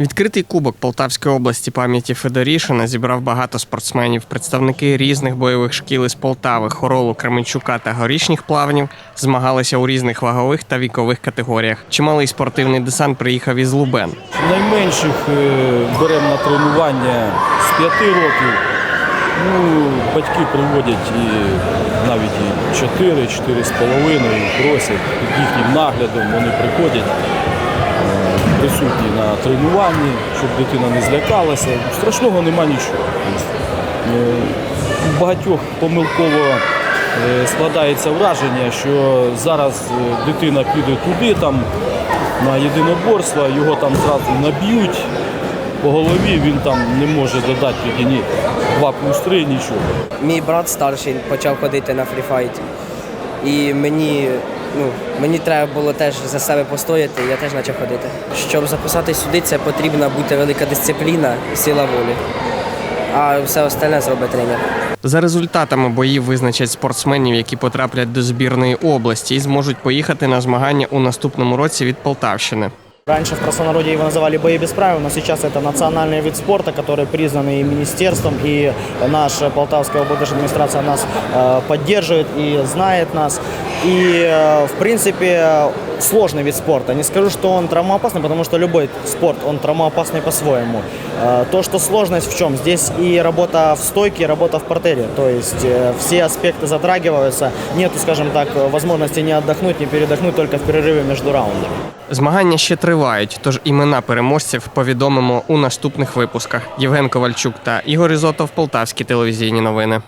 Відкритий кубок Полтавської області пам'яті Федорішина зібрав багато спортсменів. Представники різних бойових шкіл із Полтави, Хоролу, Кременчука та горішніх плавнів змагалися у різних вагових та вікових категоріях. Чималий спортивний десант приїхав із Лубен. Найменших е, беремо на тренування з 5 років. Ну, батьки приводять і навіть і 4, 4,5 і просять під їхнім наглядом. Вони приходять присутні на тренуванні, щоб дитина не злякалася. Страшного нема нічого. Е, У багатьох помилково е, складається враження, що зараз е, дитина піде туди, там на єдиноборство, його там зразу наб'ють по голові, він там не може додати тоді ні 2 плюс 3, нічого. Мій брат старший почав ходити на фріфайт. І мені, ну, мені треба було теж за себе постояти, і я теж почав ходити. Щоб записатись сюди, це потрібна бути велика дисципліна і сила волі. А все остальне зробить тренер. За результатами боїв визначать спортсменів, які потраплять до збірної області і зможуть поїхати на змагання у наступному році від Полтавщини. Раньше в простонародье его называли бои без правил, но сейчас это национальный вид спорта, который признан и министерством, и наша Полтавская облдержадминистрация нас э, поддерживает и знает нас. И, э, в принципе, сложный вид спорта. Не скажу, что он травмоопасный, потому что любой спорт, он травмоопасный по-своему. Э, то, что сложность в чем? Здесь и работа в стойке, и работа в портере. То есть э, все аспекты затрагиваются. Нету, скажем так, возможности не отдохнуть, не передохнуть только в перерыве между раундами. Змагання ще тривають, тож імена переможців повідомимо у наступних випусках. Євген Ковальчук та Ігор Ізотов, Полтавські телевізійні новини.